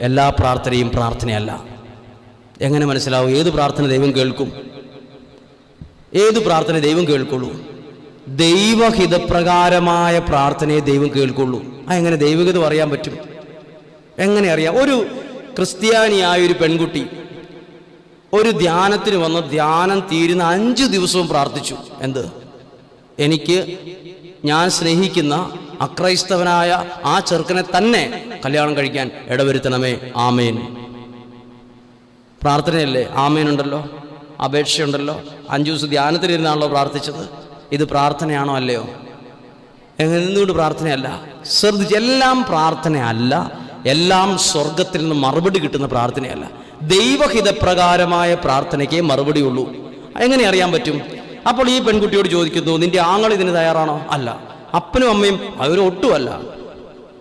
എല്ലാ പ്രാർത്ഥനയും പ്രാർത്ഥനയല്ല. എങ്ങനെ മനസ്സിലാവും? ഏത് പ്രാർത്ഥന ദൈവം കേൾക്കും? ഏത് പ്രാർത്ഥന ദൈവം കേൾക്കുള്ളൂ? ദൈവഹിതപ്രകാരമായ പ്രാർത്ഥനയെ ദൈവം കേൾക്കുള്ളൂ. ആ എങ്ങനെ ദൈവഹിതം അറിയാൻ പറ്റും? എങ്ങനെ അറിയാം? ഒരു ക്രിസ്ത്യാനിയായ ഒരു പെൺകുട്ടി ഒരു ധ്യാനത്തിന് വന്ന് ധ്യാനം തീരുന്ന അഞ്ച് ദിവസവും പ്രാർത്ഥിച്ചു. എന്ത്? എനിക്ക് ഞാൻ സ്നേഹിക്കുന്ന അക്രൈസ്തവനായ ആ ചെറുക്കനെ തന്നെ കല്യാണം കഴിക്കാൻ ഇടവരുത്തണമേ. ആമേൻ. പ്രാർത്ഥനയല്ലേ? ആമേനുണ്ടല്ലോ. അപേക്ഷയുണ്ടല്ലോ. അഞ്ചു ദിവസം ധ്യാനത്തിലിരുന്നാണല്ലോ പ്രാർത്ഥിച്ചത്. ഇത് പ്രാർത്ഥനയാണോ അല്ലയോ? എന്തുകൊണ്ട് പ്രാർത്ഥനയല്ല? ശ്രദ്ധിച്ച് എല്ലാം പ്രാർത്ഥനയല്ല. എല്ലാം സ്വർഗത്തിൽ നിന്ന് മറുപടി കിട്ടുന്ന പ്രാർത്ഥനയല്ല. ദൈവഹിതപ്രകാരമായ പ്രാർത്ഥനയ്ക്ക് മറുപടി ഉള്ളൂ എങ്ങനെ അറിയാൻ പറ്റും? അപ്പോൾ ഈ പെൺകുട്ടിയോട് ചോദിക്കുന്നു നിന്റെ ആങ്ങൾ ഇതിന് തയ്യാറാണോ? അല്ല. അപ്പനും അമ്മയും അവരും ഒട്ടുമല്ല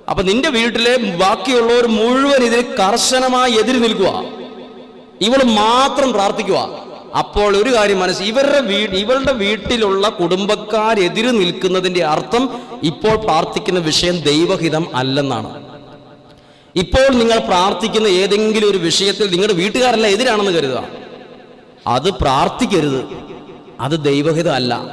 അപ്പൊ നിന്റെ വീട്ടിലെ ബാക്കിയുള്ളവർ മുഴുവൻ ഇതിന് കർശനമായി എതിര് നിൽക്കുക. ഇവൾ മാത്രം പ്രാർത്ഥിക്കുക. അപ്പോൾ ഒരു കാര്യം മനസ്സിൽ ഇവരുടെ വീ ഇവളുടെ വീട്ടിലുള്ള കുടുംബക്കാരെതിര് നിൽക്കുന്നതിന്റെ അർത്ഥം ഇപ്പോൾ പ്രാർത്ഥിക്കുന്ന വിഷയം ദൈവഹിതം അല്ലെന്നാണ്. ഇപ്പോൾ നിങ്ങൾ പ്രാർത്ഥിക്കുന്ന ഏതെങ്കിലും ഒരു വിഷയത്തിൽ നിങ്ങളുടെ വീട്ടുകാരല്ല എതിരാണെന്ന് കരുതുക. അത് പ്രാർത്ഥിക്കരുത്. അത് ദൈവഹിതം അല്ല.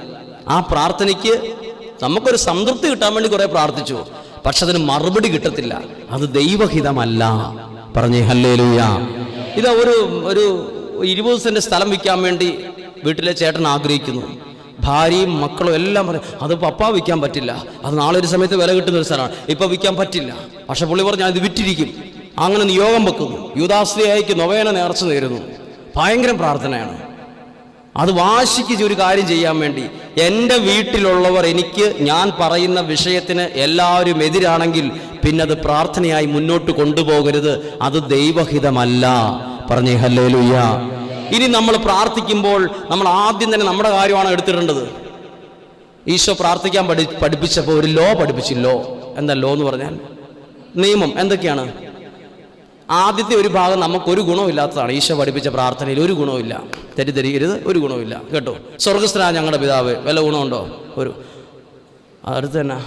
ആ പ്രാർത്ഥനയ്ക്ക് നമുക്കൊരു സംതൃപ്തി കിട്ടാൻ വേണ്ടി കുറെ പ്രാർത്ഥിച്ചു. പക്ഷെ അതിന് മറുപടി കിട്ടത്തില്ല. അത് ദൈവഹിതമല്ല. പറഞ്ഞേ ഹല്ലേലൂയ. ഇത് ഒരു ഒരു ഇരുപത് സെന്റ് സ്ഥലം വിൽക്കാൻ വേണ്ടി വീട്ടിലെ ചേട്ടൻ ആഗ്രഹിക്കുന്നു. ഭാര്യയും മക്കളും എല്ലാം പറയും അത് പപ്പ വിൽക്കാൻ പറ്റില്ല. അത് നാളെ ഒരു സമയത്ത് വില കിട്ടുന്ന ഒരു സ്ഥലമാണ്. ഇപ്പൊ വിൽക്കാൻ പറ്റില്ല. പക്ഷെ പുള്ളി പറഞ്ഞാൽ ഇത് വിറ്റിരിക്കും. അങ്ങനെ നിയോഗം വെക്കുന്നു. യുദാശ്രീയായിക്ക് നൊവേന നേർച്ച നേരുന്നു. ഭയങ്കര പ്രാർത്ഥനയാണ്. അത് വാശിക്ക് ഒരു കാര്യം ചെയ്യാൻ വേണ്ടി. എന്റെ വീട്ടിലുള്ളവർ എനിക്ക് ഞാൻ പറയുന്ന വിഷയത്തിന് എല്ലാവരും എതിരാണെങ്കിൽ പിന്നെ അത് പ്രാർത്ഥനയായി മുന്നോട്ട് കൊണ്ടുപോകരുത്. അത് ദൈവഹിതമല്ല. പറഞ്ഞേ ഹല്ലേ ലുയ്യ ഇനി നമ്മൾ പ്രാർത്ഥിക്കുമ്പോൾ നമ്മൾ ആദ്യം തന്നെ നമ്മുടെ കാര്യമാണ് എടുത്തിടേണ്ടത്. ഈശോ പ്രാർത്ഥിക്കാൻ പഠി പഠിപ്പിച്ചപ്പോൾ ഒരു ലോ പഠിപ്പിച്ചില്ലോ. എന്താ ലോ എന്ന് പറഞ്ഞാൽ? നിയമം. എന്തൊക്കെയാണ്? ആദ്യത്തെ ഒരു ഭാഗം നമുക്കൊരു ഗുണമില്ലാത്തതാണ് ഈശോ പഠിപ്പിച്ച പ്രാർത്ഥനയിൽ ഒരു ഗുണമില്ല തെറ്റിദ്ധരിക്കരുത് ഒരു ഗുണമില്ല കേട്ടോ? സ്വർഗസ്ഥനാ ഞങ്ങളുടെ പിതാവ് വല്ല ഗുണമുണ്ടോ? ഒരു. അടുത്ത് തന്നെ.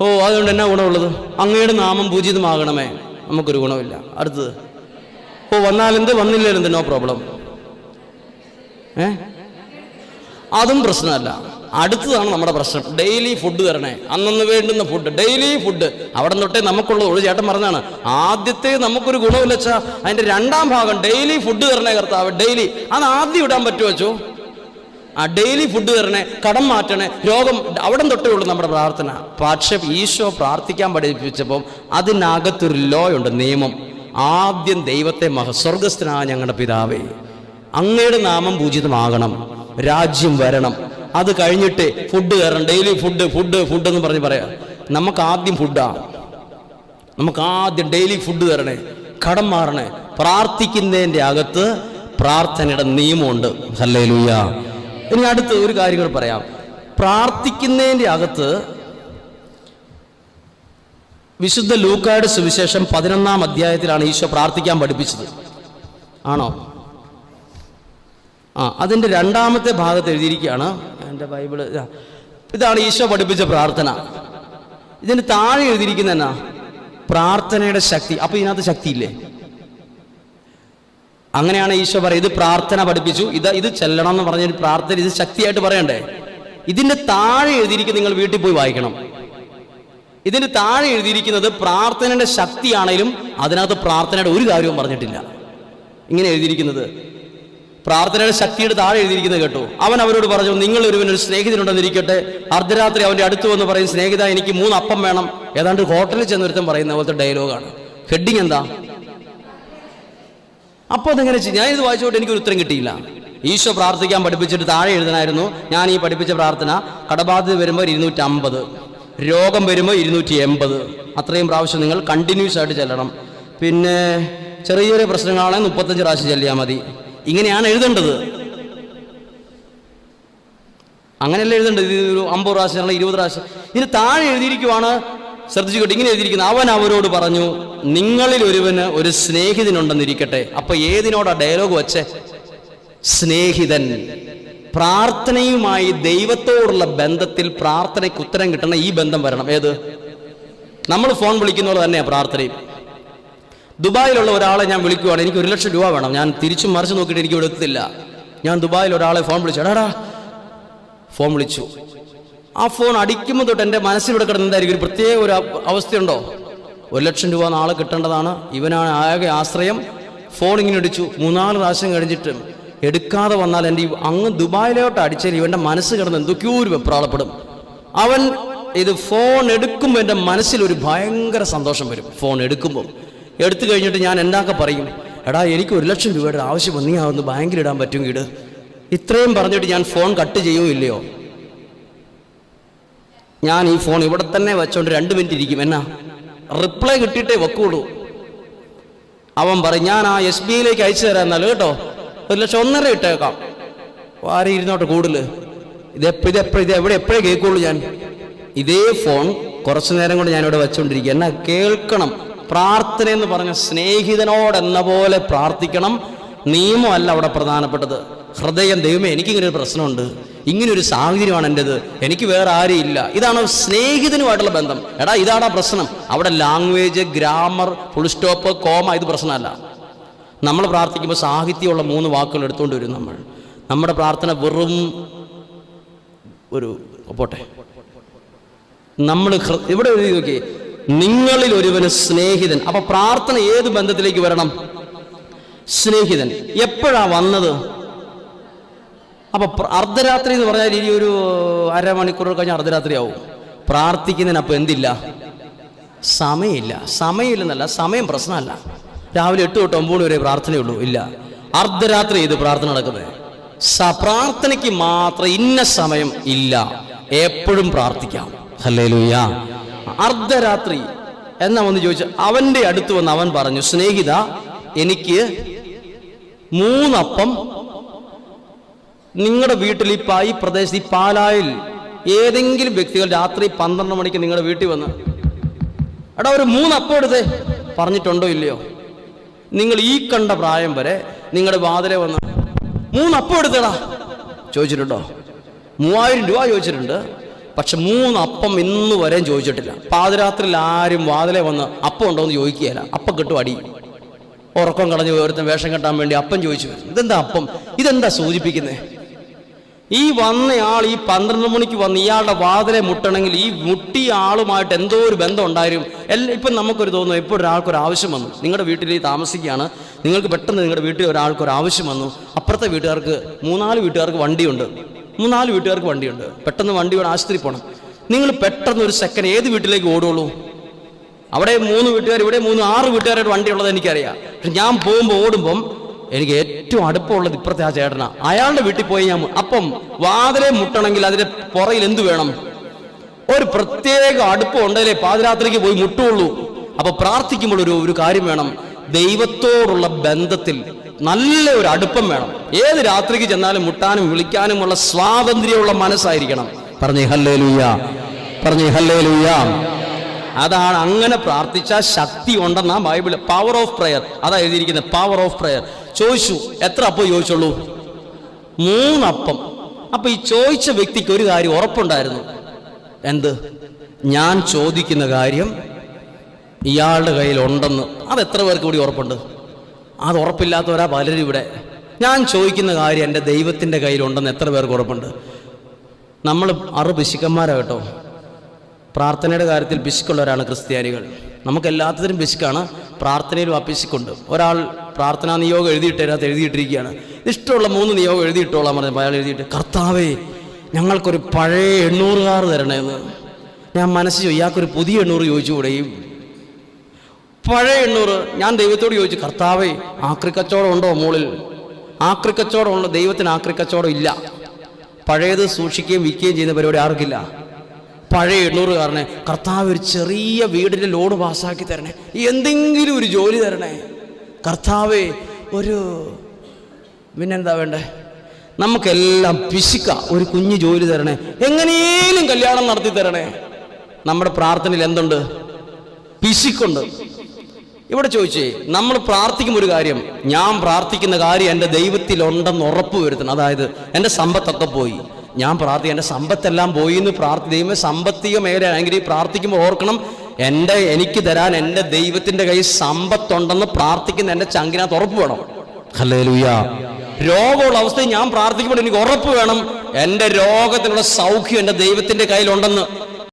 ഓ അതുകൊണ്ട് എന്നാ ഗുണമുള്ളത്? അങ്ങയുടെ നാമം പൂജിതമാകണമേ. നമുക്കൊരു ഗുണമില്ല അടുത്തത്. ഓ വന്നാലെന്ത് വന്നില്ലെന്ത് നോ പ്രോബ്ലം ഏ? അതും പ്രശ്നമല്ല. അടുത്തതാണ് നമ്മുടെ പ്രശ്നം. ഡെയിലി ഫുഡ് തരണേ. അന്നന്ന് വേണ്ടുന്ന ഫുഡ് ഡെയിലി ഫുഡ് അവിടെ തൊട്ടേ നമുക്കുള്ളത് ഒരു ചേട്ടൻ പറഞ്ഞാണ് ആദ്യത്തെ നമുക്കൊരു ഗുണമില്ല വെച്ചാൽ അതിന്റെ രണ്ടാം ഭാഗം ഡെയിലി ഫുഡ് തരണേ കർത്താവ് ഡെയിലി. അത് ആദ്യം ഇടാൻ പറ്റുമോ വെച്ചോ ആ ഡെയിലി ഫുഡ് തരണേ കടം മാറ്റണേ രോഗം അവിടെ തൊട്ടേ ഉള്ളൂ നമ്മുടെ പ്രാർത്ഥന. പക്ഷേ ഈശോ പ്രാർത്ഥിക്കാൻ പഠിപ്പിച്ചപ്പോൾ അതിനകത്തൊരു ലോ ഉണ്ട് നിയമം. ആദ്യം ദൈവത്തെ മഹ ഞങ്ങളുടെ പിതാവേ അങ്ങയുടെ നാമം പൂജിതമാകണം രാജ്യം വരണം. അത് കഴിഞ്ഞിട്ട് ഫുഡ് കയറണം. ഡെയിലി ഫുഡ് ഫുഡ് ഫുഡ് എന്ന് പറഞ്ഞ് പറയാം. നമുക്ക് ആദ്യം ഫുഡാ നമുക്ക് ആദ്യം ഡെയിലി ഫുഡ് തരണേ. കടം മാറണേ. പ്രാർത്ഥിക്കുന്നതിന്റെ അകത്ത് പ്രാർത്ഥനയുടെ നിയമമുണ്ട്. ഹല്ലേലൂയ. ഇനി അടുത്ത് ഒരു കാര്യം കൂടെ പറയാം. പ്രാർത്ഥിക്കുന്നതിന്റെ അകത്ത് വിശുദ്ധ ലൂക്കായുടെ സുവിശേഷം പതിനൊന്നാം അധ്യായത്തിലാണ് ഈശോ പ്രാർത്ഥിക്കാൻ പഠിപ്പിച്ചത്. ആണോ? ആ അതിന്റെ രണ്ടാമത്തെ ഭാഗത്ത് എഴുതിയിരിക്കുകയാണ്. എന്റെ ബൈബിൾ. ഇതാ. ഇതാണ് ഈശോ പഠിപ്പിച്ച പ്രാർത്ഥന. ഇതിന് താഴെ എഴുതിയിരിക്കുന്ന എന്നാ? പ്രാർത്ഥനയുടെ ശക്തി. അപ്പൊ ഇതിനകത്ത് ശക്തിയില്ലേ? അങ്ങനെയാണ് ഈശോ പറയുന്നത്. ഇത് പ്രാർത്ഥന പഠിപ്പിച്ചു. ഇത് ഇത് ചെല്ലണം എന്ന് പറഞ്ഞ ഒരു പ്രാർത്ഥന. ഇത് ശക്തിയായിട്ട് പറയണ്ടേ? ഇതിന്റെ താഴെ എഴുതിയിരിക്കുന്ന നിങ്ങൾ വീട്ടിൽ പോയി വായിക്കണം. ഇതിന്റെ താഴെ എഴുതിയിരിക്കുന്നത് പ്രാർത്ഥനയുടെ ശക്തിയാണെങ്കിലും അതിനകത്ത് പ്രാർത്ഥനയുടെ ഒരു കാര്യവും പറഞ്ഞിട്ടില്ല. ഇങ്ങനെ എഴുതിയിരിക്കുന്നത്. പ്രാർത്ഥനയുടെ ശക്തിയുടെ താഴെ എഴുതിയിരിക്കുന്നത് കേട്ടു. അവൻ അവരോട് പറഞ്ഞു നിങ്ങൾ ഒരുവൻ ഒരു സ്നേഹിതനുണ്ടെന്നിരിക്കട്ടെ അർദ്ധരാത്രി അവന്റെ അടുത്ത് വന്ന് പറയും സ്നേഹിത എനിക്ക് മൂന്ന് അപ്പം വേണം. ഏതാണ്ട് ഹോട്ടലിൽ ചെന്നൊരുത്തൻ പറയുന്ന പോലത്തെ ഡയലോഗാണ്. ഹെഡിങ് എന്താ? അപ്പോൾ അതെങ്ങനെ ഞാൻ ഇത് വായിച്ചോട്ട് എനിക്കൊരു ഉത്തരം കിട്ടിയില്ല. ഈശോ പ്രാർത്ഥിക്കാൻ പഠിപ്പിച്ചിട്ട് താഴെ എഴുതണമായിരുന്നു ഞാൻ ഈ പഠിപ്പിച്ച പ്രാർത്ഥന കടബാധ്യത വരുമ്പോൾ ഇരുന്നൂറ്റി അമ്പത് രോഗം വരുമ്പോൾ ഇരുന്നൂറ്റി എൺപത് അത്രയും പ്രാവശ്യം നിങ്ങൾ കണ്ടിന്യൂസ് ആയിട്ട് ചെല്ലണം. പിന്നെ ചെറിയ ചെറിയ പ്രശ്നങ്ങളാണെങ്കിൽ മുപ്പത്തഞ്ച് പ്രാവശ്യം ചെല്ലിയാൽ മതി. ഇങ്ങനെയാണ് എഴുതേണ്ടത്. അങ്ങനെയല്ല എഴുതേണ്ടത്. ഇത് ഒരു അമ്പത് പ്രാവശ്യം അല്ലെങ്കിൽ ഇരുപത് പ്രാവശ്യം. ഇതിന് താഴെ എഴുതിയിരിക്കുവാണ് ശ്രദ്ധിച്ചുകൊണ്ട് ഇങ്ങനെ എഴുതിയിരിക്കുന്നു. അവൻ അവരോട് പറഞ്ഞു നിങ്ങളിൽ ഒരുവന് ഒരു സ്നേഹിതനുണ്ടെന്നിരിക്കട്ടെ. അപ്പൊ ഏതിനോടാ ഡയലോഗ് വച്ചേ? സ്നേഹിതൻ. പ്രാർത്ഥനയുമായി ദൈവത്തോടുള്ള ബന്ധത്തിൽ പ്രാർത്ഥനയ്ക്ക് ഉത്തരം കിട്ടണം ഈ ബന്ധം വരണം. ഏത്? നമ്മൾ ഫോൺ വിളിക്കുന്ന തന്നെയാണ് പ്രാർത്ഥനയും. ദുബായിലുള്ള ഒരാളെ ഞാൻ വിളിക്കുവാണ്. എനിക്ക് ഒരു ലക്ഷം രൂപ വേണം. ഞാൻ തിരിച്ചും മറിച്ച് നോക്കിയിട്ട് എനിക്ക് ഇവിടെ എത്തില്ല ഞാൻ ദുബായിൽ ഒരാളെ ഫോൺ വിളിച്ചു. എടാടാ ഫോൺ വിളിച്ചു. ആ ഫോൺ അടിക്കുമ്പോൾ തൊട്ട് എന്റെ മനസ്സിലൂടെ ഇവിടെ കിടന്നതായിരിക്കും ഒരു പ്രത്യേക ഒരു അവസ്ഥയുണ്ടോ? ഒരു ലക്ഷം രൂപ നാളെ കിട്ടേണ്ടതാണ്. ഇവനാണ് ആകെ ആശ്രയം. ഫോൺ ഇങ്ങനെ അടിച്ചു മൂന്നാൽ പ്രാവശ്യം കഴിഞ്ഞിട്ട് എടുക്കാതെ വന്നാൽ എന്റെ അങ്ങ് ദുബായിലോട്ട് അടിച്ചാൽ ഇവന്റെ മനസ്സ് കിടന്ന് എന്തൊക്കെയോ ഒരു വെപ്രാളപ്പെടും. അവൻ ഇത് ഫോൺ എടുക്കുമ്പോൾ എന്റെ മനസ്സിൽ ഒരു ഭയങ്കര സന്തോഷം വരും. ഫോൺ എടുക്കുമ്പോൾ എടുത്തു കഴിഞ്ഞിട്ട് ഞാൻ എന്താക്കെ പറയും? എടാ എനിക്ക് ഒരു ലക്ഷം രൂപയുടെ ആവശ്യം നീ ബാങ്കിൽ ഇടാൻ പറ്റും ഇട് ഇത്രയും പറഞ്ഞിട്ട് ഞാൻ ഫോൺ കട്ട് ചെയ്യുമോ ഇല്ലയോ? ഞാൻ ഈ ഫോൺ ഇവിടെ തന്നെ വെച്ചോണ്ട് രണ്ട് മിനിറ്റ് ഇരിക്കും. എന്നാ? റിപ്ലൈ കിട്ടിയിട്ടേ വെക്കുള്ളൂ. അവൻ പറയും ഞാൻ ആ എസ് ബി ഐയിലേക്ക് അയച്ചു തരാം കേട്ടോ. ഒരു ലക്ഷം ഒന്നര ഇട്ടേക്കാം. ആരെ ഇരുന്നോട്ടെ കൂടുതൽ ഇതെപ്പോ ഇതെപ്പോ ഇത് എവിടെ എപ്പോഴേ കേൾക്കുള്ളൂ ഞാൻ. ഇതേ ഫോൺ കുറച്ചു നേരം കൊണ്ട് ഞാൻ ഇവിടെ വെച്ചുകൊണ്ടിരിക്കുക എന്നാ കേൾക്കണം. പ്രാർത്ഥന എന്ന് പറഞ്ഞ സ്നേഹിതനോടെന്ന പോലെ പ്രാർത്ഥിക്കണം നിയമമല്ല അവിടെ പ്രധാനപ്പെട്ടത്. ഹൃദയം ദൈവമേ എനിക്കിങ്ങനെ ഒരു പ്രശ്നമുണ്ട്. ഇങ്ങനെ ഒരു സാഹചര്യമാണ് എന്റെത് എനിക്ക് വേറെ ആരും ഇല്ല. ഇതാണ് സ്നേഹിതനുമായിട്ടുള്ള ബന്ധം. എടാ ഇതാണ് പ്രശ്നം. അവിടെ language grammar full stop comma ഇത് പ്രശ്നമല്ല. നമ്മൾ പ്രാർത്ഥിക്കുമ്പോൾ സാഹിത്യമുള്ള മൂന്ന് വാക്കുകൾ എടുത്തുകൊണ്ട് വരും നമ്മൾ. നമ്മുടെ പ്രാർത്ഥന വെറും ഒരു പോട്ടെ. നമ്മൾ ഇവിടെ എഴുതി നോക്കി നിങ്ങളിൽ ഒരുവന് സ്നേഹിതൻ. അപ്പൊ പ്രാർത്ഥന ഏത് ബന്ധത്തിലേക്ക് വരണം? സ്നേഹിതൻ. എപ്പോഴാ വന്നത്? അപ്പൊ അർദ്ധരാത്രി എന്ന് പറഞ്ഞാൽ ഇനി ഒരു അരമണിക്കൂർ കഴിഞ്ഞ അർദ്ധരാത്രി ആവും. പ്രാർത്ഥിക്കുന്നതിന് അപ്പൊ എന്തില്ല? സമയമില്ല. സമയമില്ലെന്നല്ല സമയം പ്രശ്നമല്ല. രാവിലെ എട്ട് തൊട്ട് ഒമ്പത് വരെ പ്രാർത്ഥനയുള്ളൂ. ഇല്ല. അർദ്ധരാത്രി ഇത് പ്രാർത്ഥന നടക്കുന്നത്? പ്രാർത്ഥനയ്ക്ക് മാത്രം ഇന്ന സമയം ഇല്ല. എപ്പോഴും പ്രാർത്ഥിക്കാം. ഹല്ലേലൂയ. അർദ്ധരാത്രി എന്നാ വന്ന് ചോദിച്ചു അവന്റെ അടുത്ത് വന്ന് അവൻ പറഞ്ഞു സ്നേഹിത എനിക്ക് മൂന്നപ്പം നിങ്ങളുടെ വീട്ടിൽ ഈ ഈ പ്രദേശത്ത് ഈ പാലായിൽ ഏതെങ്കിലും വ്യക്തികൾ രാത്രി പന്ത്രണ്ട് മണിക്ക് നിങ്ങളുടെ വീട്ടിൽ വന്ന് എടാ ഒരു മൂന്നപ്പം എടുത്തേ പറഞ്ഞിട്ടുണ്ടോ ഇല്ലയോ? നിങ്ങൾ ഈ കണ്ട പ്രായം വരെ നിങ്ങളുടെ വാതിലെ വന്ന് മൂന്നപ്പം എടുത്തടാ ചോദിച്ചിട്ടുണ്ടോ? മൂവായിരം രൂപ ചോദിച്ചിട്ടുണ്ട്. പക്ഷെ മൂന്ന് അപ്പം ഇന്ന് വരെയും ചോദിച്ചിട്ടില്ല. പാതിരാത്രിയിൽ ആരും വാതിലെ വന്ന് അപ്പം ഉണ്ടോ എന്ന് ചോദിക്കുകയില്ല. അപ്പം കിട്ടും അടി. ഉറക്കം കളഞ്ഞ് ഒരുത്തൻ വേഷം കെട്ടാൻ വേണ്ടി അപ്പം ചോദിച്ചു. ഇതെന്താ അപ്പം? ഇതെന്താ സൂചിപ്പിക്കുന്നത് ഈ വന്നയാൾ ഈ പന്ത്രണ്ട് മണിക്ക് വന്ന് ഇയാളുടെ വാതിലെ മുട്ടണമെങ്കിൽ ഈ മുട്ടിയ ആളുമായിട്ട് എന്തോ ഒരു ബന്ധം ഉണ്ടായിരുന്നു എല്ലാം ഇപ്പം നമുക്കൊരു തോന്നുന്നു ഇപ്പോൾ ഒരാൾക്കൊരു ആവശ്യം വന്നു. നിങ്ങളുടെ വീട്ടിൽ താമസിക്കുകയാണ്. നിങ്ങൾക്ക് പെട്ടെന്ന് നിങ്ങളുടെ വീട്ടിൽ ഒരാൾക്കൊരു ആവശ്യം വന്നു. അപ്പുറത്തെ വീട്ടുകാർക്ക് മൂന്നാൽ വീട്ടുകാർക്ക് വണ്ടിയുണ്ട്. മൂന്നാൽ വീട്ടുകാർക്ക് വണ്ടിയുണ്ട്. പെട്ടെന്ന് വണ്ടി വേണം ആശുപത്രി പോകണം നിങ്ങൾ പെട്ടെന്ന് ഒരു സെക്കൻഡ് ഏത് വീട്ടിലേക്ക് ഓടുള്ളൂ? അവിടെ മൂന്ന് വീട്ടുകാർ ഇവിടെ മൂന്ന് ആറ് വീട്ടുകാരുടെ വണ്ടി ഉള്ളത് എനിക്കറിയാം. പക്ഷെ ഞാൻ പോകുമ്പോൾ ഓടുമ്പം എനിക്ക് ഏറ്റവും അടുപ്പമുള്ളത് ഇപ്പുറത്തെ ആ ചേട്ടനാ. അയാളുടെ വീട്ടിൽ പോയി ഞാൻ അപ്പം വാതിലെ മുട്ടണമെങ്കിൽ അതിന്റെ പുറയിൽ എന്ത് വേണം? ഒരു പ്രത്യേക അടുപ്പം ഉണ്ടല്ലേ പാതിരാത്രിക്ക് പോയി മുട്ടുള്ളൂ. അപ്പൊ പ്രാർത്ഥിക്കുമ്പോൾ ഒരു ഒരു കാര്യം വേണം. ദൈവത്തോടുള്ള ബന്ധത്തിൽ നല്ല ഒരു അടുപ്പം വേണം. ഏത് രാത്രിക്ക് ചെന്നാലും മുട്ടാനും വിളിക്കാനുമുള്ള സ്വാതന്ത്ര്യമുള്ള മനസ്സായിരിക്കണം. പറഞ്ഞേ ഹല്ലേ ലൂയ പറഞ്ഞേ ഹല്ലേ ലൂയ അതാണ് അങ്ങനെ പ്രാർത്ഥിച്ച ശക്തി ഉണ്ടെന്ന ബൈബിൾ പവർ ഓഫ് പ്രയർ അതാ എഴുതിയിരിക്കുന്നത് പവർ ഓഫ് പ്രയർ ചോദിച്ചു എത്ര അപ്പം ചോദിച്ചുള്ളൂ? മൂന്നപ്പം. അപ്പൊ ഈ ചോദിച്ച വ്യക്തിക്ക് ഒരു കാര്യം ഉറപ്പുണ്ടായിരുന്നു. എന്ത്? ഞാൻ ചോദിക്കുന്ന കാര്യം ഇയാളുടെ കയ്യിൽ ഉണ്ടെന്ന് അത് എത്ര പേർക്ക് കൂടി ഉറപ്പുണ്ട്? അത് ഉറപ്പില്ലാത്തവരാ പലരും ഇവിടെ. ഞാൻ ചോദിക്കുന്ന കാര്യം എന്റെ ദൈവത്തിന്റെ കയ്യിലുണ്ടെന്ന് എത്ര പേർക്ക് ഉറപ്പുണ്ട്? നമ്മൾ അറു പിശുക്കന്മാരാണ് കേട്ടോ. പ്രാർത്ഥനയുടെ കാര്യത്തിൽ പിശുക്കുള്ളവരാണ് ക്രിസ്ത്യാനികൾ. നമുക്ക് എല്ലാത്തിനും പിശുക്കാണ് പ്രാർത്ഥനയിലും ആ പിശുക്കുണ്ട് ഒരാൾ പ്രാർത്ഥനാ നിയോഗം എഴുതിയിട്ട് അതിനകത്ത് എഴുതിയിട്ടിരിക്കുകയാണ്. ഇഷ്ടമുള്ള മൂന്ന് നിയോഗം എഴുതിയിട്ടോളാം പറഞ്ഞു. അയാൾ എഴുതിയിട്ട് കർത്താവേ ഞങ്ങൾക്കൊരു പഴയ എണ്ണൂറുകാർ തരണേന്ന്. ഞാൻ മനസ്സിൽ ചോദിച്ചു, ഇയാൾക്കൊരു പുതിയ എണ്ണൂറ് ചോദിച്ചുകൂടെ? ഈ പഴയ എണ്ണൂറ് ഞാൻ ദൈവത്തോട് ചോദിച്ചു കർത്താവേ ആക്രിക്കച്ചോടം ഉണ്ടോ മുകളിൽ ആക്രിക്കച്ചോടം ഉള്ള ദൈവത്തിന് ആക്രിക്കച്ചോടം ഇല്ല. പഴയത് സൂക്ഷിക്കുകയും വിൽക്കുകയും ചെയ്യുന്ന പരിപാടി ആർക്കില്ല. പഴയ എണ്ണൂറുകാരനെ കർത്താവ് ഒരു ചെറിയ വീടിന്റെ ലോഡ് പാസ്സാക്കി തരണേ. എന്തെങ്കിലും ഒരു ജോലി തരണേ. കർത്താവേ ഒരു പിന്നെന്താ വേണ്ടേ? നമുക്കെല്ലാം പിശുക്ക ഒരു കുഞ്ഞു ജോലി തരണേ. എങ്ങനെയും കല്യാണം നടത്തി തരണേ. നമ്മുടെ പ്രാർത്ഥനയിൽ എന്തുണ്ട്? പിശുക്കുണ്ട്. ഇവിടെ ചോദിച്ചേ നമ്മൾ പ്രാർത്ഥിക്കുമ്പോൾ ഒരു കാര്യം. ഞാൻ പ്രാർത്ഥിക്കുന്ന കാര്യം എന്റെ ദൈവത്തിലുണ്ടെന്ന് ഉറപ്പ് വരുത്തണം. അതായത് എന്റെ സമ്പത്തൊക്കെ പോയി. ഞാൻ പ്രാർത്ഥി എന്റെ സമ്പത്തെല്ലാം പോയി എന്ന് പ്രാർത്ഥി ദൈവം സമ്പത്തിക മേഖലയാണെങ്കിൽ പ്രാർത്ഥിക്കുമ്പോൾ ഓർക്കണം എന്റെ എനിക്ക് തരാൻ എന്റെ ദൈവത്തിന്റെ കയ്യിൽ സമ്പത്തുണ്ടെന്ന് പ്രാർത്ഥിക്കുന്ന എന്റെ ചങ്കിനകത്ത് ഉറപ്പ് വേണം. ഹലേ രോഗമുള്ള അവസ്ഥയിൽ ഞാൻ പ്രാർത്ഥിക്കുമ്പോൾ എനിക്ക് ഉറപ്പ് വേണം. എന്റെ രോഗത്തിനുള്ള സൗഖ്യം എന്റെ ദൈവത്തിന്റെ കയ്യിലുണ്ടെന്ന്.